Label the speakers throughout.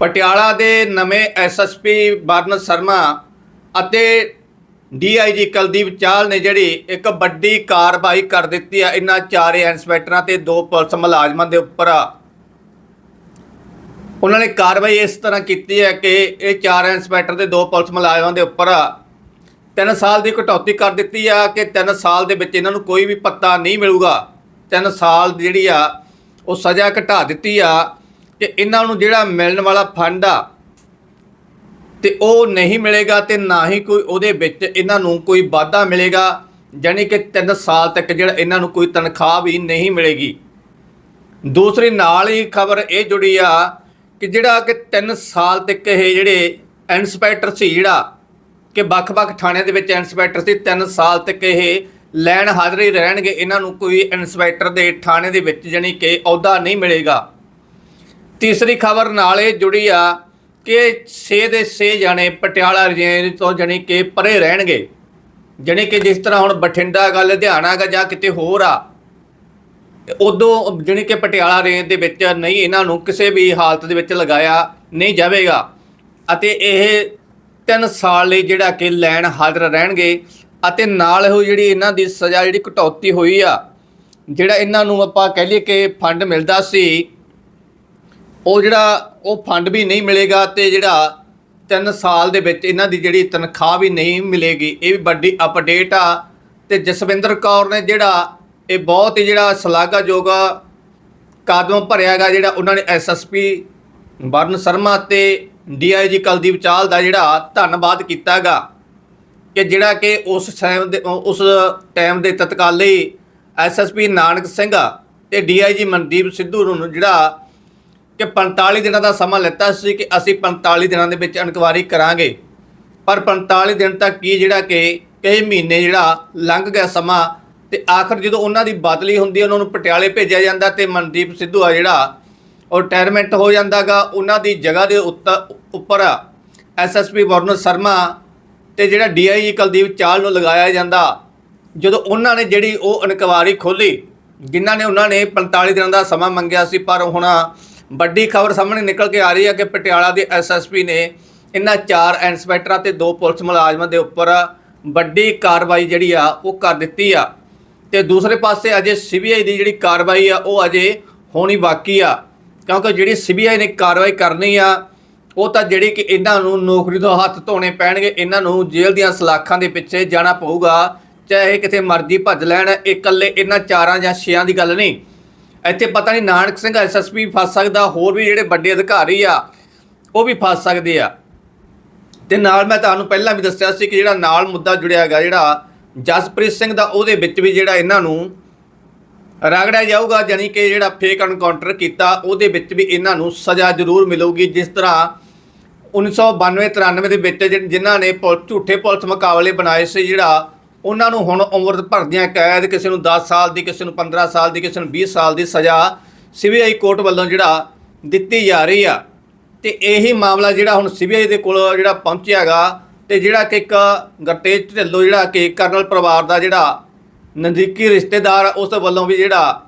Speaker 1: ਪਟਿਆਲਾ ਦੇ ਨਵੇਂ SSP burn Sharma ਅਤੇ ਡੀਆਈਜੀ ਕੁਲਦੀਪ ਚਾਲ ਨੇ ਜਿਹੜੀ ਇੱਕ ਵੱਡੀ ਕਾਰਵਾਈ ਕਰ ਦਿੱਤੀ ਹੈ ਇਹਨਾਂ ਚਾਰੇ ਇੰਸਪੈਕਟਰਾਂ ਤੇ ਦੋ ਪੁਲਿਸ ਮੁਲਾਜ਼ਮਾਂ ਦੇ ਉੱਪਰ। ਉਹਨਾਂ ਨੇ ਕਾਰਵਾਈ ਇਸ ਤਰ੍ਹਾਂ ਕੀਤੀ ਹੈ ਕਿ ਇਹ ਚਾਰ ਇੰਸਪੈਕਟਰ ਤੇ ਦੋ ਪੁਲਿਸ ਮੁਲਾਜ਼ਮਾਂ ਦੇ ਉੱਪਰ 3 ਸਾਲ ਦੀ ਕਟੌਤੀ ਕਰ ਦਿੱਤੀ ਆ ਕਿ 3 ਸਾਲ ਦੇ ਵਿੱਚ ਇਹਨਾਂ ਨੂੰ ਕੋਈ ਵੀ ਪੱਤਾ ਨਹੀਂ ਮਿਲੂਗਾ। 3 ਸਾਲ ਜਿਹੜੀ ਆ ਉਹ ਸਜ਼ਾ ਘਟਾ ਦਿੱਤੀ ਆ। ਕਿ ਇਹਨਾਂ ਨੂੰ ਜਿਹੜਾ ਮਿਲਣ ਵਾਲਾ ਫੰਡ ਆ, ਤੇ ਉਹ ਨਹੀਂ ਮਿਲੇਗਾ ਤੇ ਨਾ ਹੀ ਕੋਈ ਉਹਦੇ ਵਿੱਚ ਇਹਨਾਂ ਨੂੰ ਕੋਈ ਵਾਧਾ ਮਿਲੇਗਾ ਯਾਨੀ ਕਿ 3 ਸਾਲ ਤੱਕ ਜਿਹੜਾ ਇਹਨਾਂ ਨੂੰ ਕੋਈ ਤਨਖਾਹ ਵੀ ਨਹੀਂ ਮਿਲੇਗੀ। ਦੂਸਰੀ ਨਾਲ ਹੀ ਖਬਰ ਇਹ ਜੁੜੀ ਆ ਕਿ ਜਿਹੜਾ ਕਿ 3 ਸਾਲ ਤੱਕ ਇਹ ਜਿਹੜੇ ਇੰਸਪੈਕਟਰ ਸੀ ਜਿਹੜਾ, ਕਿ ਵੱਖ-ਵੱਖ ਥਾਣਿਆਂ ਦੇ ਵਿੱਚ ਇੰਸਪੈਕਟਰ ਸੀ 3 ਸਾਲ ਤੱਕ ਇਹ ਲੈਣ ਹਾਜ਼ਰੀ ਰਹਿਣਗੇ, ਇਹਨਾਂ ਨੂੰ ਕੋਈ ਇੰਸਪੈਕਟਰ ਦੇ ਥਾਣੇ ਦੇ ਵਿੱਚ ਜਾਣੀ ਕਿ ਅਹੁਦਾ ਨਹੀਂ ਮਿਲੇਗਾ। ਤੀਸਰੀ ਖਬਰ ਨਾਲ ਇਹ ਜੁੜੀ ਆ ਕਿ 6 ਦੇ 6 ਜਾਣੇ ਪਟਿਆਲਾ ਰੇਂਜ ਤੋਂ ਜਾਣੀ ਕਿ ਪਰੇ ਰਹਿਣਗੇ। ਜਾਣੀ ਕਿ ਜਿਸ ਤਰ੍ਹਾਂ ਹੁਣ ਬਠਿੰਡਾ ਗਾ ਲੁਧਿਆਣਾ ਗਾ ਜਾਂ ਕਿਤੇ ਹੋਰ ਆ, ਉਦੋਂ ਜਾਣੀ ਕਿ ਪਟਿਆਲਾ ਰੇਂਜ ਦੇ ਵਿੱਚ ਨਹੀਂ ਇਹਨਾਂ ਨੂੰ ਕਿਸੇ ਵੀ ਹਾਲਤ ਦੇ ਵਿੱਚ ਲਗਾਇਆ ਨਹੀਂ ਜਾਵੇਗਾ। ਅਤੇ ਇਹ 3 ਸਾਲ ਲਈ ਜਿਹੜਾ ਕਿ ਲੈਣ ਹਾਜ਼ਰ ਰਹਿਣਗੇ ਅਤੇ ਨਾਲ ਉਹ ਜਿਹੜੀ ਇਹਨਾਂ ਦੀ ਸਜ਼ਾ ਜਿਹੜੀ ਕਟੌਤੀ ਹੋਈ ਆ, ਜਿਹੜਾ ਇਹਨਾਂ ਨੂੰ ਆਪਾਂ ਕਹਿ ਲਈਏ ਕਿ ਫੰਡ ਮਿਲਦਾ ਸੀ ਉਹ ਜਿਹੜਾ ਉਹ ਫੰਡ ਵੀ ਨਹੀਂ ਮਿਲੇਗਾ ਤੇ ਜਿਹੜਾ 3 ਸਾਲ ਦੇ ਵਿੱਚ ਇਹਨਾਂ ਦੀ ਜਿਹੜੀ ਤਨਖਾਹ ਵੀ ਨਹੀਂ ਮਿਲੇਗੀ, ਇਹ ਵੀ ਵੱਡੀ ਅਪਡੇਟ ਆ। ਤੇ ਜਸਵਿੰਦਰ ਕੌਰ ਨੇ ਜਿਹੜਾ ਇਹ ਬਹੁਤ ਹੀ ਜਿਹੜਾ ਸ਼ਲਾਘਾਯੋਗ ਕਦਮ ਭਰਿਆਗਾ ਜਿਹੜਾ ਉਹਨਾਂ ਨੇ ਐਸਐਸਪੀ ਵਰਨ ਸ਼ਰਮਾ ਤੇ ਡੀਆਈਜੀ ਕੁਲਦੀਪ ਚਾਲ ਦਾ ਜਿਹੜਾ ਧੰਨਵਾਦ ਕੀਤਾਗਾ ਕਿ ਜਿਹੜਾ ਕਿ ਉਸ ਟਾਈਮ ਦੇ, ਉਸ ਟਾਈਮ ਦੇ ਤਤਕਾਲੀ ਐਸਐਸਪੀ ਨਾਨਕ ਸਿੰਘ ਤੇ ਡੀਆਈਜੀ ਮਨਦੀਪ ਸਿੱਧੂ ਨੂੰ ਜਿਹੜਾ ਕਿ 45 ਦਿਨਾਂ ਦਾ ਸਮਾਂ ਲਿੱਤਾ ਸੀ ਕਿ ਅਸੀਂ 45 ਦਿਨਾਂ ਦੇ ਵਿੱਚ ਇਨਕੁਆਰੀ ਕਰਾਂਗੇ। ਪਰ 45 ਦਿਨ ਤੱਕ ਕੀ ਜਿਹੜਾ ਕਿ ਕਈ ਮਹੀਨੇ ਜਿਹੜਾ ਲੰਘ ਗਿਆ ਸਮਾਂ ਤੇ ਆਖਰ ਜਦੋਂ ਉਹਨਾਂ ਦੀ ਬਦਲੀ ਹੁੰਦੀ ਉਹਨਾਂ ਨੂੰ ਪਟਿਆਲੇ ਭੇਜਿਆ ਜਾਂਦਾ ਤੇ ਮਨਦੀਪ ਸਿੱਧੂ ਆ ਜਿਹੜਾ ਉਹ ਰਿਟਾਇਰਮੈਂਟ ਹੋ ਜਾਂਦਾਗਾ। ਉਹਨਾਂ ਦੀ ਜਗ੍ਹਾ ਦੇ ਉੱਤ- ਉੱਪਰ ਐਸਐਸਪੀ ਵਰਨ ਸ਼ਰਮਾ ਤੇ ਜਿਹੜਾ ਡੀਆਈਜੀ ਕੁਲਦੀਪ ਚਾਲ ਨੂੰ ਲਗਾਇਆ ਜਾਂਦਾ। ਜਦੋਂ ਉਹਨਾਂ ਨੇ ਜਿਹੜੀ ਉਹ ਇਨਕੁਆਰੀ ਖੋਲੀ ਜਿਨ੍ਹਾਂ ਨੇ ਉਹਨਾਂ ਨੇ 45 ਦਿਨਾਂ ਦਾ ਸਮਾਂ ਮੰਗਿਆ ਸੀ, ਪਰ ਹੁਣ ਵੱਡੀ ਖਬਰ ਸਾਹਮਣੇ ਨਿਕਲ ਕੇ ਆ ਰਹੀ ਹੈ ਕਿ ਪਟਿਆਲਾ ਦੇ ਐਸਐਸਪੀ ਨੇ ਇਹਨਾਂ ਚਾਰ ਇੰਸਪੈਕਟਰਾਂ ਤੇ ਦੋ ਪੁਲਿਸ ਮੁਲਾਜ਼ਮਾਂ ਦੇ ਉੱਪਰ ਵੱਡੀ ਕਾਰਵਾਈ ਜਿਹੜੀ ਆ ਉਹ ਕਰ ਦਿੱਤੀ ਆ। ਤੇ ਦੂਸਰੇ ਪਾਸੇ ਅਜੇ ਸੀਬੀਆਈ ਦੀ ਜਿਹੜੀ ਕਾਰਵਾਈ ਆ, ਉਹ ਅਜੇ ਹੋਣੀ ਬਾਕੀ ਆ। ਕਿਉਂਕਿ ਜਿਹੜੀ ਸੀਬੀਆਈ ਨੇ ਕਾਰਵਾਈ ਕਰਨੀ ਆ, ਉਹ ਤਾਂ ਜਿਹੜੀ ਕਿ ਇਹਨਾਂ ਨੂੰ ਨੌਕਰੀ ਤੋਂ ਹੱਥ ਧੋਣੇ ਪੈਣਗੇ, ਇਹਨਾਂ ਨੂੰ ਜੇਲ੍ਹ ਦੀਆਂ ਸਲਾਖਾਂ ਦੇ ਪਿੱਛੇ ਜਾਣਾ ਪਊਗਾ, ਚਾਹੇ ਕਿਤੇ ਮਰਜ਼ੀ ਭੱਜ ਲੈਣ, ਇਕੱਲੇ ਇਹਨਾਂ ਚਾਰਾਂ ਜਾਂ ਛੇਆਂ ਦੀ ਗੱਲ ਨਹੀਂ। ਇੱਥੇ ਪਤਾ ਨਹੀਂ ਨਾਨਕ ਸਿੰਘ ਐਸਐਸਪੀ ਫਸ ਸਕਦਾ, ਹੋਰ ਵੀ ਜਿਹੜੇ ਵੱਡੇ ਅਧਿਕਾਰੀ ਆ, ਉਹ ਵੀ ਫਸ ਸਕਦੇ ਆ। ਤੇ ਨਾਲ ਮੈਂ ਤੁਹਾਨੂੰ ਪਹਿਲਾਂ ਵੀ ਦੱਸਿਆ ਸੀ ਕਿ ਜਿਹੜਾ ਨਾਲ ਮੁੱਦਾ ਜੁੜਿਆ ਹੈਗਾ, ਜਿਹੜਾ ਜਸਪ੍ਰੀਤ ਸਿੰਘ ਦਾ, ਉਹਦੇ ਵਿੱਚ ਵੀ ਜਿਹੜਾ ਇਹਨਾਂ ਨੂੰ ਰਗੜਿਆ ਜਾਊਗਾ ਜਾਨੀ ਕਿ ਜਿਹੜਾ ਫੇਕ ਐਨਕਾਊਂਟਰ ਕੀਤਾ, ਉਹਦੇ ਵਿੱਚ ਵੀ ਇਹਨਾਂ ਨੂੰ ਸਜ਼ਾ ਜ਼ਰੂਰ ਮਿਲੂਗੀ। ਜਿਸ ਤਰ੍ਹਾਂ 1992 93 ਦੇ ਵਿੱਚ ਜਿਨ- ਜਿਨ੍ਹਾਂ ਨੇ ਪੁਲ- ਝੂਠੇ ਪੁਲਿਸ ਮੁਕਾਬਲੇ ਬਣਾਏ ਸੀ, ਜਿਹੜਾ ਉਹਨਾਂ ਨੂੰ ਹੁਣ ਉਮਰ ਭਰਦਿਆਂ ਕੈਦ ਕਿਸੇ ਨੂੰ 10 ਸਾਲ ਦੀ ਕਿਸੇ ਨੂੰ 15 ਸਾਲ ਦੀ ਕਿਸੇ ਨੂੰ 20 ਸਾਲ ਦੀ ਸਜ਼ਾ ਸੀਬੀਆਈ ਕੋਰਟ ਵੱਲੋਂ ਜਿਹੜਾ ਦਿੱਤੀ ਜਾ ਰਹੀ ਆ। ਤੇ ਇਹੀ ਮਾਮਲਾ ਜਿਹੜਾ ਹੁਣ ਸੀਬੀਆਈ ਦੇ ਕੋਲ ਜਿਹੜਾ ਪਹੁੰਚਿਆ ਹੈਗਾ ਤੇ ਜਿਹੜਾ ਕਿ ਇੱਕ ਗਰਤੇਜ ਢਿੱਲੋਂ ਜਿਹੜਾ ਕਿ ਕਰਨਲ ਪਰਿਵਾਰ ਦਾ ਜਿਹੜਾ ਨਜ਼ਦੀਕੀ ਰਿਸ਼ਤੇਦਾਰ ਆ, ਉਸ ਵੱਲੋਂ ਵੀ ਜਿਹੜਾ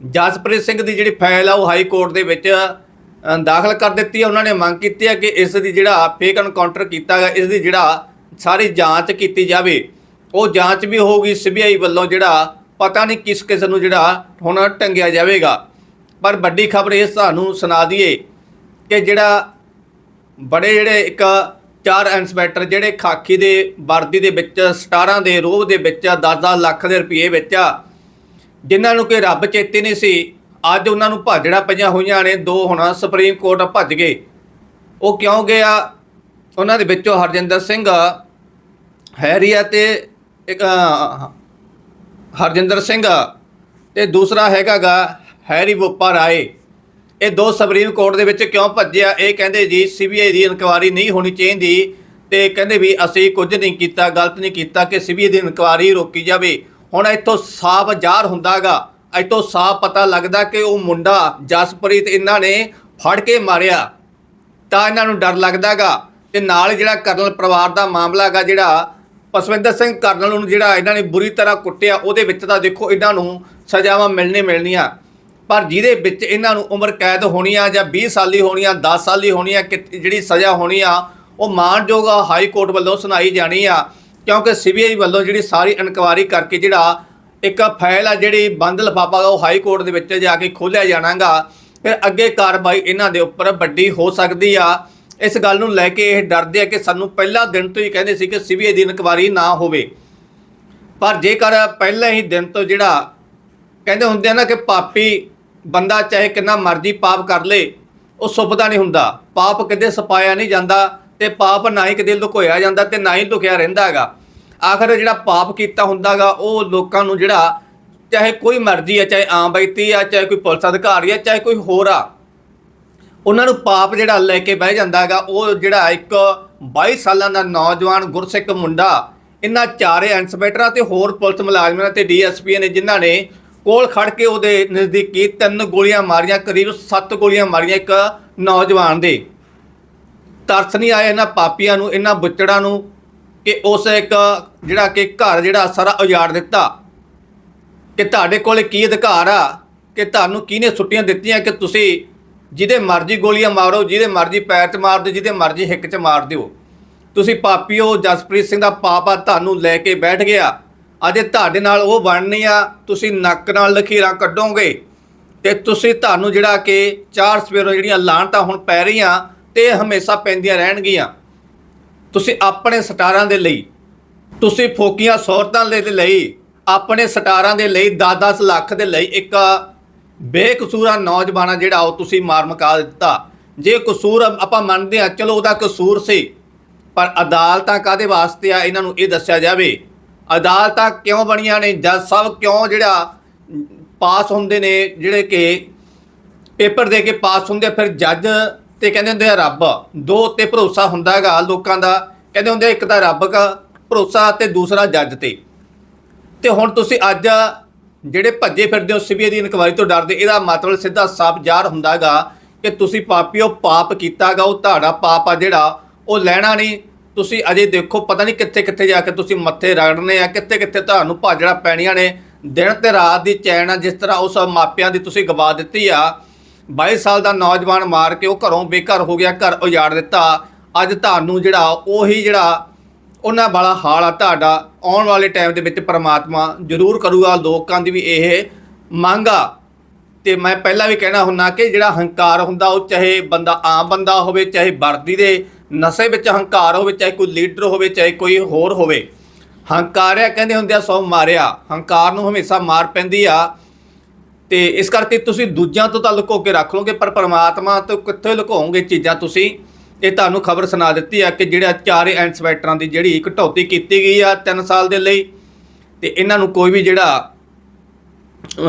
Speaker 1: ਜਸਪ੍ਰੀਤ ਸਿੰਘ ਦੀ ਜਿਹੜੀ ਫਾਈਲ ਆ ਉਹ ਹਾਈ ਕੋਰਟ ਦੇ ਵਿੱਚ ਦਾਖਲ ਕਰ ਦਿੱਤੀ ਹੈ ਉਹਨਾਂ ਨੇ ਮੰਗ ਕੀਤੀ ਹੈ ਕਿ ਇਸ ਦੀ ਜਿਹੜਾ ਫੇਕ ਐਨਕਾਊਂਟਰ ਕੀਤਾ ਗਿਆ ਇਸ ਦੀ ਜਿਹੜਾ ਸਾਰੀ ਜਾਂਚ ਕੀਤੀ ਜਾਵੇ। ਉਹ ਜਾਂਚ ਵੀ ਹੋਊਗੀ ਸੀਬੀਆਈ ਵੱਲੋਂ ਜਿਹੜਾ, ਪਤਾ ਨਹੀਂ ਕਿਸ ਕਿਸ ਨੂੰ ਜਿਹੜਾ ਹੁਣ ਟੰਗਿਆ ਜਾਵੇਗਾ। ਪਰ ਵੱਡੀ ਖਬਰ ਇਹ ਤੁਹਾਨੂੰ ਸੁਣਾ ਦਈਏ ਕਿ ਜਿਹੜਾ ਬੜੇ ਜਿਹੜੇ ਇੱਕ ਚਾਰ ਇੰਸਪੈਕਟਰ ਜਿਹੜੇ ਖਾਕੀ ਦੇ, ਵਰਦੀ ਦੇ ਵਿੱਚ, ਸਟਾਰਾਂ ਦੇ ਰੋਹ ਦੇ ਵਿੱਚ 10-10 ਲੱਖ ਦੇ ਰੁਪਏ ਵਿੱਚ ਆ, ਜਿਨ੍ਹਾਂ ਨੂੰ ਕਿ ਰੱਬ ਚੇਤੇ ਨਹੀਂ ਸੀ, ਅੱਜ ਉਹਨਾਂ ਨੂੰ ਭਾਜੜਾ ਪਈਆਂ ਹੋਈਆਂ ਨੇ, ਦੋ ਹੁਣ ਸੁਪਰੀਮ ਕੋਰਟ ਭੱਜ ਗਏ। ਉਹ ਕਿਉਂ ਗਿਆ? ਉਹਨਾਂ ਦੇ ਵਿੱਚੋਂ ਹਰਜਿੰਦਰ ਸਿੰਘ ਹੈਰੀਆ ਤੇ ਇੱਕ ਹਰਜਿੰਦਰ ਸਿੰਘ ਤੇ ਦੂਸਰਾ ਹੈਗਾਗਾ ਹੈਰੀ ਬੋਪਾ ਰਾਏ। ਇਹ ਦੋ ਸੁਪਰੀਮ ਕੋਰਟ ਦੇ ਵਿੱਚ ਕਿਉਂ ਭੱਜਿਆ? ਇਹ ਕਹਿੰਦੇ ਜੀ ਸੀਬੀਆਈ ਦੀ ਇਨਕੁਆਰੀ ਨਹੀਂ ਹੋਣੀ ਚਾਹੀਦੀ ਤੇ ਕਹਿੰਦੇ ਵੀ ਅਸੀਂ ਕੁਝ ਨਹੀਂ ਕੀਤਾ, ਗਲਤ ਨਹੀਂ ਕੀਤਾ ਕਿ ਸੀਬੀਆਈ ਦੀ ਇਨਕੁਆਰੀ ਰੋਕੀ ਜਾਵੇ। ਹੁਣ ਇੱਥੋਂ ਸਾਫ਼ ਜ਼ਾਹਰ ਹੁੰਦਾਗਾ। ਇੱਥੋਂ ਸਾਫ਼ ਪਤਾ ਲੱਗਦਾ ਕਿ ਉਹ ਮੁੰਡਾ ਜਸਪ੍ਰੀਤ ਇਹਨਾਂ ਨੇ ਫੜ ਕੇ ਮਾਰਿਆ। ਤਾਂ ਇਹਨਾਂ ਨੂੰ ਡਰ ਲੱਗਦਾਗਾ ਤੇ ਨਾਲ ਜਿਹੜਾ ਕਰਨਲ ਪਰਿਵਾਰ ਦਾ ਮਾਮਲਾ ਹੈਗਾ ਜਿਹੜਾ ਪਸਵਿੰਦਰ ਸਿੰਘ ਕਰਨਲ ਨੂੰ ਜਿਹੜਾ ਇਹਨਾਂ ਨੇ ਬੁਰੀ ਤਰ੍ਹਾਂ ਕੁੱਟਿਆ, ਉਹਦੇ ਵਿੱਚ ਤਾਂ ਦੇਖੋ ਇਹਨਾਂ ਨੂੰ ਸਜ਼ਾਵਾਂ ਮਿਲਣੇ ਮਿਲਣੀਆਂ। ਪਰ ਜਿਹਦੇ ਵਿੱਚ ਇਹਨਾਂ ਨੂੰ ਉਮਰ ਕੈਦ ਹੋਣੀ ਆ ਜਾਂ 20 ਸਾਲੀ ਹੋਣੀ ਆ 10 ਸਾਲੀ ਹੋਣੀ ਆ, ਕਿ ਜਿਹੜੀ ਸਜ਼ਾ ਹੋਣੀ ਆ, ਉਹ ਮਾਨਯੋਗ ਹਾਈ ਕੋਰਟ ਵੱਲੋਂ ਸੁਣਾਈ ਜਾਣੀ ਆ, ਕਿਉਂਕਿ ਸੀਬੀਆਈ ਵੱਲੋਂ ਜਿਹੜੀ ਸਾਰੀ ਇਨਕੁਆਇਰੀ ਕਰਕੇ ਜਿਹੜਾ ਇੱਕ ਫਾਈਲ ਆ ਜਿਹੜੀ ਬੰਦ ਲਿਫਾਫਾ, ਉਹ ਹਾਈ ਕੋਰਟ ਦੇ ਵਿੱਚ ਜਾ ਕੇ ਖੋਲਿਆ ਜਾਣਾਗਾ। ਫਿਰ ਅੱਗੇ ਕਾਰਵਾਈ ਇਹਨਾਂ ਦੇ ਉੱਪਰ ਵੱਡੀ ਹੋ ਸਕਦੀ ਆ। ਇਸ ਗੱਲ ਨੂੰ ਲੈ ਕੇ ਇਹ ਡਰਦੇ ਆ ਕਿ ਸਾਨੂੰ ਪਹਿਲਾ ਦਿਨ ਤੋਂ ਹੀ ਕਹਿੰਦੇ ਸੀ ਕਿ ਸੀਬੀਆਈ ਦੀ ਇਨਕੁਆਇਰੀ ਨਾ ਹੋਵੇ। ਪਰ ਜੇਕਰ ਪਹਿਲੇ ਹੀ ਦਿਨ ਤੋਂ ਜਿਹੜਾ ਕਹਿੰਦੇ ਹੁੰਦੇ ਆ ਨਾ ਕਿ ਪਾਪੀ ਬੰਦਾ ਚਾਹੇ ਕਿੰਨਾ ਮਰਜ਼ੀ ਪਾਪ ਕਰ ਲੇ, ਉਹ ਸੁਭਦਾ ਨਹੀਂ ਹੁੰਦਾ। ਪਾਪ ਕਦੇ ਸਪਾਇਆ ਨਹੀਂ ਜਾਂਦਾ ਤੇ ਪਾਪ ਨਾ ਹੀ ਕਦੇ ਲੁਕੋਇਆ ਜਾਂਦਾ ਤੇ ਨਾ ਹੀ ਲੁਕਿਆ ਰਹਿੰਦਾ ਹੈਗਾ। ਆਖਰ ਜਿਹੜਾ ਪਾਪ ਕੀਤਾ ਹੁੰਦਾਗਾ ਉਹ ਲੋਕਾਂ ਨੂੰ ਜਿਹੜਾ ਚਾਹੇ ਕੋਈ ਮਰਜ਼ੀ ਆ, ਚਾਹੇ ਆਮ ਵਿਅਕਤੀ ਆ, ਚਾਹੇ ਕੋਈ ਪੁਲਿਸ ਅਧਿਕਾਰੀ ਆ, ਚਾਹੇ ਕੋਈ ਹੋਰ ਆ ਉਹਨਾਂ ਨੂੰ ਪਾਪ ਜਿਹੜਾ ਲੈ ਕੇ ਬਹਿ ਜਾਂਦਾ ਹੈਗਾ, ਉਹ ਜਿਹੜਾ ਇੱਕ 22 ਸਾਲਾਂ ਦਾ ਨੌਜਵਾਨ ਗੁਰਸਿੱਖ ਮੁੰਡਾ, ਇਹਨਾਂ ਚਾਰੇ ਇੰਸਪੈਕਟਰਾਂ ਤੇ ਹੋਰ ਪੁਲਿਸ ਮੁਲਾਜ਼ਮਾਂ ਤੇ ਡੀਐਸਪੀ ਨੇ, ਜਿਨ੍ਹਾਂ ਨੇ ਕੋਲ ਖੜ ਕੇ ਉਹਦੇ ਨਜ਼ਦੀਕੀ ਤਿੰਨ ਗੋਲੀਆਂ ਮਾਰੀਆਂ, ਕਰੀਬ 7 ਗੋਲੀਆਂ ਮਾਰੀਆਂ ਇੱਕ ਨੌਜਵਾਨ ਦੇ। ਤਰਸ ਨਹੀਂ ਆਇਆ ਇਹਨਾਂ ਪਾਪੀਆਂ ਨੂੰ, ਇਹਨਾਂ ਬੁੱਚੜਾਂ ਨੂੰ ਕਿ ਉਸ ਇੱਕ ਜਿਹੜਾ ਕਿ ਘਰ ਜਿਹੜਾ ਸਾਰਾ ਉਜਾੜ ਦਿੱਤਾ ਕਿ ਤੁਹਾਡੇ ਕੋਲ ਕੀ ਅਧਿਕਾਰ ਆ, ਕਿ ਤੁਹਾਨੂੰ ਕਿਹਨੇ ਛੁੱਟੀਆਂ ਦਿੱਤੀਆਂ, ਕਿ ਤੁਸੀਂ ਜਿਹਦੇ ਮਰਜ਼ੀ ਗੋਲੀਆਂ ਮਾਰੋ, ਜਿਹਦੇ ਮਰਜ਼ੀ ਪੈਰ 'ਚ ਮਾਰ ਦਿਓ, ਜਿਹਦੇ ਮਰਜ਼ੀ ਹਿੱਕ 'ਚ ਮਾਰ ਦਿਓ। ਤੁਸੀਂ ਪਾਪੀਓ ਜਸਪ੍ਰੀਤ ਸਿੰਘ ਦਾ ਪਾਪ ਆ, ਤੁਹਾਨੂੰ ਲੈ ਕੇ ਬੈਠ ਗਿਆ। ਅਜੇ ਤੁਹਾਡੇ ਨਾਲ ਉਹ ਬਣਨੀ ਆ, ਤੁਸੀਂ ਨੱਕ ਨਾਲ ਲਖੀਰਾਂ ਕੱਢੋਗੇ। ਤੇ ਤੁਸੀਂ ਤੁਹਾਨੂੰ ਜਿਹੜਾ ਕਿ ਚਾਰ ਸਵੇਰੋਂ ਜਿਹੜੀਆਂ ਲਾਹਣਤਾਂ ਹੁਣ ਪੈ ਰਹੀਆਂ, ਤੇ ਹਮੇਸ਼ਾ ਪੈਂਦੀਆਂ ਰਹਿਣਗੀਆਂ। ਤੁਸੀਂ ਆਪਣੇ ਸਟਾਰਾਂ ਦੇ ਲਈ, ਤੁਸੀਂ ਫੋਕੀਆਂ ਸੌਰਤਾਂ ਦੇ ਲਈ, ਆਪਣੇ ਸਟਾਰਾਂ ਦੇ ਲਈ 10-10 ਲੱਖ ਦੇ ਲਈ ਇੱਕ ਬੇਕਸੂਰਾ ਨੌਜਵਾਨਾ ਜਿਹੜਾ ਉਹ ਤੁਸੀਂ ਮਾਰ ਮਕਾ ਦਿੱਤਾ। ਜੇ ਕਸੂਰ ਆਪਾਂ ਮੰਨਦੇ ਆ ਚਲੋ ਉਹਦਾ ਕਸੂਰ ਸੀ ਪਰ ਅਦਾਲਤਾਂ ਕਾਦੇ ਵਾਸਤੇ ਆ ਇਹਨਾਂ ਨੂੰ ਇਹ ਦੱਸਿਆ ਜਾਵੇ? ਅਦਾਲਤਾਂ ਕਿਉਂ ਬਣੀਆਂ ਨੇ ਜੱਜ ਸਾਹਿਬ ਕਿਉਂ ਜਿਹੜਾ ਪਾਸ ਹੁੰਦੇ ਨੇ ਜਿਹੜੇ ਕਿ ਪੇਪਰ ਦੇ ਕੇ ਪਾਸ ਹੁੰਦੇ ਆ, ਫਿਰ ਜੱਜ ਤੇ ਕਹਿੰਦੇ ਹੁੰਦੇ ਆ ਰੱਬ। ਦੋ 'ਤੇ ਭਰੋਸਾ ਹੁੰਦਾ ਹੈਗਾ ਲੋਕਾਂ ਦਾ ਕਹਿੰਦੇ ਹੁੰਦੇ ਆ, ਇੱਕ ਤਾਂ ਰੱਬ ਦਾ ਭਰੋਸਾ ਤੇ ਦੂਸਰਾ ਜੱਜ ਤੇ। ਤੇ ਹੁਣ ਤੁਸੀਂ ਅੱਜ ਜਿਹੜੇ ਭੱਜੇ ਫਿਰਦੇ ਹੋ ਸੀਬੀਆਈ ਦੀ ਇਨਕੁਆਇਰੀ ਤੋਂ ਡਰਦੇ, ਇਹਦਾ ਮਤਲਬ ਸਿੱਧਾ ਸਾਫ਼ ਜ਼ਾਹਰ ਹੁੰਦਾਗਾ ਕਿ ਤੁਸੀਂ ਪਾਪੀਓ ਪਾਪ ਕੀਤਾਗਾ ਉਹ ਤੁਹਾਡਾ ਪਾਪ ਆ ਜਿਹੜਾ, ਉਹ ਲੈਣਾ ਨਹੀਂ। ਤੁਸੀਂ ਅਜੇ ਦੇਖੋ, ਪਤਾ ਨਹੀਂ ਕਿੱਥੇ ਕਿੱਥੇ ਜਾ ਕੇ ਤੁਸੀਂ ਮੱਥੇ ਰਗੜਨੇ ਆ, ਕਿੱਥੇ ਕਿੱਥੇ ਤੁਹਾਨੂੰ ਭਾਜੜਾ ਪੈਣੀਆਂ ਨੇ। ਦਿਨ ਤੇ ਰਾਤ ਦੀ ਚੈਨ ਆ, ਜਿਸ ਤਰ੍ਹਾਂ ਉਸ ਮਾਪਿਆਂ ਦੀ ਤੁਸੀਂ ਗਵਾ ਦਿੱਤੀ ਆ। 22 ਸਾਲ ਦਾ ਨੌਜਵਾਨ ਮਾਰ ਕੇ ਉਹ ਘਰੋਂ ਬੇਘਰ ਹੋ ਗਿਆ, ਘਰ ਉਜਾੜ ਦਿੱਤਾ। ਅੱਜ ਤੁਹਾਨੂੰ ਜਿਹੜਾ, ਉਹੀ ਜਿਹੜਾ ਉਹਨਾਂ ਵਾਲਾ ਹਾਲ ਆ ਤੁਹਾਡਾ ਆਉਣ ਵਾਲੇ ਟਾਈਮ ਦੇ ਵਿੱਚ ਪ੍ਰਮਾਤਮਾ ਜ਼ਰੂਰ ਕਰੂਗਾ, ਲੋਕਾਂ ਦੀ ਵੀ ਇਹ ਮੰਗ ਆ। ਤੇ ਮੈਂ ਪਹਿਲਾਂ ਵੀ ਕਹਿਣਾ ਹੁੰਨਾ ਕਿ ਜਿਹੜਾ ਹੰਕਾਰ ਹੁੰਦਾ, ਉਹ ਚਾਹੇ ਬੰਦਾ ਆਮ ਬੰਦਾ ਹੋਵੇ, ਚਾਹੇ ਵਰਦੀ ਦੇ ਨਸ਼ੇ ਵਿੱਚ ਹੰਕਾਰ ਹੋਵੇ, ਚਾਹੇ ਕੋਈ ਲੀਡਰ ਹੋਵੇ, ਚਾਹੇ ਕੋਈ ਹੋਰ ਹੋਵੇ। ਹੰਕਾਰਿਆ ਕਹਿੰਦੇ ਹੁੰਦੇ ਆ, ਸੌ ਮਾਰਿਆ। ਹੰਕਾਰ ਨੂੰ ਹਮੇਸ਼ਾ ਮਾਰ ਪੈਂਦੀ ਆ। ਤੇ ਇਸ ਕਰਕੇ ਤੁਸੀਂ ਦੂਜਿਆਂ ਤੋਂ ਤਾਂ ਲੁਕੋ ਕੇ ਰੱਖ ਲਓਗੇ, ਪਰ ਪ੍ਰਮਾਤਮਾ ਤੋਂ ਕਿੱਥੇ ਲੁਕਾਓਗੇ ਚੀਜ਼ਾਂ ਤੁਸੀਂ? ਇਹ ਤੁਹਾਨੂੰ ਖਬਰ ਸੁਣਾ ਦਿੱਤੀ ਆ ਕਿ ਜਿਹੜਾ ਚਾਰੇ ਇੰਸਪੈਕਟਰਾਂ ਦੀ ਜਿਹੜੀ ਕਟੌਤੀ ਕੀਤੀ ਗਈ ਆ 3 ਸਾਲ ਦੇ ਲਈ, ਤੇ ਇਹਨਾਂ ਨੂੰ ਕੋਈ ਵੀ ਜਿਹੜਾ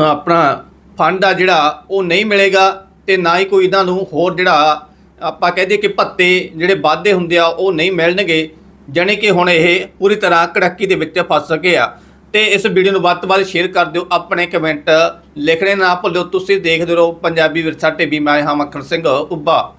Speaker 1: ਆਪਣਾ ਫੰਡ ਆ ਜਿਹੜਾ ਉਹ ਨਹੀਂ ਮਿਲੇਗਾ ਤੇ ਨਾ ਹੀ ਕੋਈ ਇਹਨਾਂ ਨੂੰ ਹੋਰ ਜਿਹੜਾ ਆਪਾਂ ਕਹਦੇ ਕਿ ਭੱਤੇ ਜਿਹੜੇ ਵਾਧੇ ਹੁੰਦੇ ਆ ਉਹ ਨਹੀਂ ਮਿਲਣਗੇ, ਜਾਣੀ ਕਿ ਹੁਣ ਇਹ ਪੂਰੀ ਤਰ੍ਹਾਂ ਕੜਕੀ ਦੇ ਵਿੱਚ ਫਸ ਸਕੇ ਆ। ਤੇ ਇਸ ਵੀਡੀਓ ਨੂੰ ਵੱਧ ਤੋਂ ਵੱਧ ਸ਼ੇਅਰ ਕਰ ਦਿਓ, ਆਪਣੇ ਕਮੈਂਟ ਲਿਖਣੇ ਨਾ ਭੁੱਲਿਓ ਤੁਸੀਂ ਦੇਖਦੇ ਰਹੋ ਪੰਜਾਬੀ ਵਿਰਸਾ ਟੀਵੀ, ਮੈਂ ਹਾਂ ਮੱਖਣ ਸਿੰਘ, ਉੱਭਾ।